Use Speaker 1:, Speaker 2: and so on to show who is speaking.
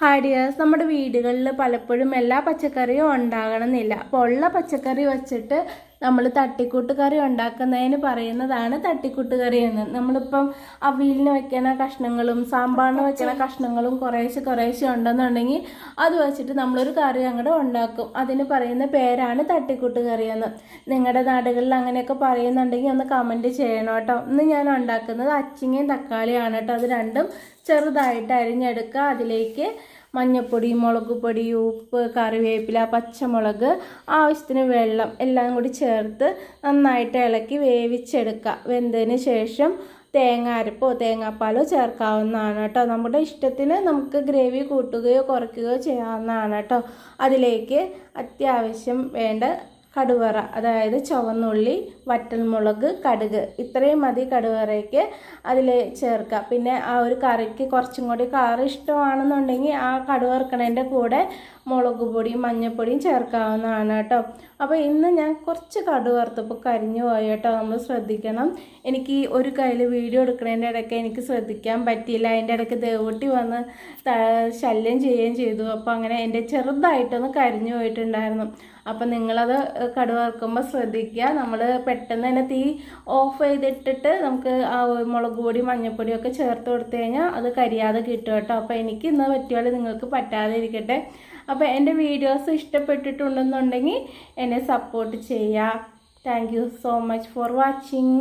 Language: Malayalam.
Speaker 1: ഹായ് ഡിയേഴ്സ് നമ്മുടെ വീടുകളിൽ പലപ്പോഴും എല്ലാ പച്ചക്കറിയും ഉണ്ടാകണമെന്നില്ല. അപ്പോൾ ഉള്ള പച്ചക്കറി വെച്ചിട്ട് നമ്മൾ തട്ടിക്കൂട്ട് കറി ഉണ്ടാക്കുന്നതിന് പറയുന്നതാണ് തട്ടിക്കൂട്ട് കറി എന്ന്. നമ്മളിപ്പം അവിയലിന് വെക്കുന്ന കഷ്ണങ്ങളും സാമ്പാറിന് വെക്കുന്ന കഷ്ണങ്ങളും കുറേശ്ശെ കുറേശ്ശെ ഉണ്ടെന്നുണ്ടെങ്കിൽ അത് വെച്ചിട്ട് നമ്മളൊരു കറി അങ്ങോട്ട് ഉണ്ടാക്കും. അതിന് പറയുന്ന പേരാണ് തട്ടിക്കൂട്ട് കറി എന്ന്. നിങ്ങളുടെ നാടുകളിൽ അങ്ങനെയൊക്കെ പറയുന്നുണ്ടെങ്കിൽ ഒന്ന് കമന്റ് ചെയ്യണം കേട്ടോ. ഇന്ന് ഞാൻ ഉണ്ടാക്കുന്നത് അച്ചിങ്ങയും തക്കാളിയാണ് കേട്ടോ. അത് രണ്ടും ചെറുതായിട്ട് അരിഞ്ഞെടുക്കുക. അതിലേക്ക് മഞ്ഞൾപ്പൊടി മുളക് പൊടി ഉപ്പ് കറിവേപ്പില പച്ചമുളക് ആവശ്യത്തിന് വെള്ളം എല്ലാം കൂടി ചേർത്ത് നന്നായിട്ട് ഇളക്കി വേവിച്ചെടുക്കുക. വെന്തതിന് ശേഷം തേങ്ങ അരപ്പോ തേങ്ങാപ്പാലോ ചേർക്കാവുന്നതാണ് കേട്ടോ. നമ്മുടെ ഇഷ്ടത്തിന് നമുക്ക് ഗ്രേവി കൂട്ടുകയോ കുറയ്ക്കുകയോ ചെയ്യാവുന്നതാണ് കേട്ടോ. അതിലേക്ക് അത്യാവശ്യം വേണ്ട കടുവറ അതായത് ചുവന്നുള്ളി വറ്റൽമുളക് കടുക്. ഇത്രയും മതി കടുവറയ്ക്ക് അതിൽ ചേർക്കുക പിന്നെ ആ ഒരു കറിക്ക് കുറച്ചും കൂടി കളർ ഇഷ്ടമാണെന്നുണ്ടെങ്കിൽ ആ കടുവറക്കണതിന്റെ കൂടെ മുളക് പൊടിയും മഞ്ഞൾപ്പൊടിയും ചേർക്കാവുന്നതാണ് കേട്ടോ. അപ്പോൾ ഇന്ന് ഞാൻ കുറച്ച് കടു വറുത്തപ്പോൾ കരിഞ്ഞു പോയി കേട്ടോ. നമ്മൾ ശ്രദ്ധിക്കണം. എനിക്ക് ഒരു കയ്യിൽ വീഡിയോ എടുക്കുന്നതിന്റെ ഇടയ്ക്ക് എനിക്ക് ശ്രദ്ധിക്കാൻ പറ്റിയില്ല. അതിന്റെ ഇടയ്ക്ക് ദേവൂട്ടി വന്ന് ശല്യം ചെയ്യുകയും ചെയ്തു. അപ്പോൾ അങ്ങനെ എന്റെ ചെറുതായിട്ടൊന്ന് കരിഞ്ഞു പോയിട്ടുണ്ടായിരുന്നു. അപ്പം നിങ്ങളത് കടുവ വറുക്കുമ്പോൾ ശ്രദ്ധിക്കുക. നമ്മൾ പെട്ടെന്ന് തന്നെ തീ ഓഫ് ചെയ്തിട്ടിട്ട് നമുക്ക് ആ മുളക് പൊടി മഞ്ഞൾപ്പൊടിയൊക്കെ ചേർത്ത് കൊടുത്തു കഴിഞ്ഞാൽ അത് കരിയാതെ കിട്ടും കേട്ടോ. അപ്പോൾ എനിക്ക് ഇന്ന് പറ്റിയാൽ നിങ്ങൾക്ക് പറ്റാതെ ഇരിക്കട്ടെ. അപ്പോൾ എന്റെ വീഡിയോസ് ഇഷ്ടപ്പെട്ടിട്ടുണ്ടെന്നുണ്ടെങ്കിൽ എന്നെ സപ്പോർട്ട് ചെയ്യുക thank so much for watching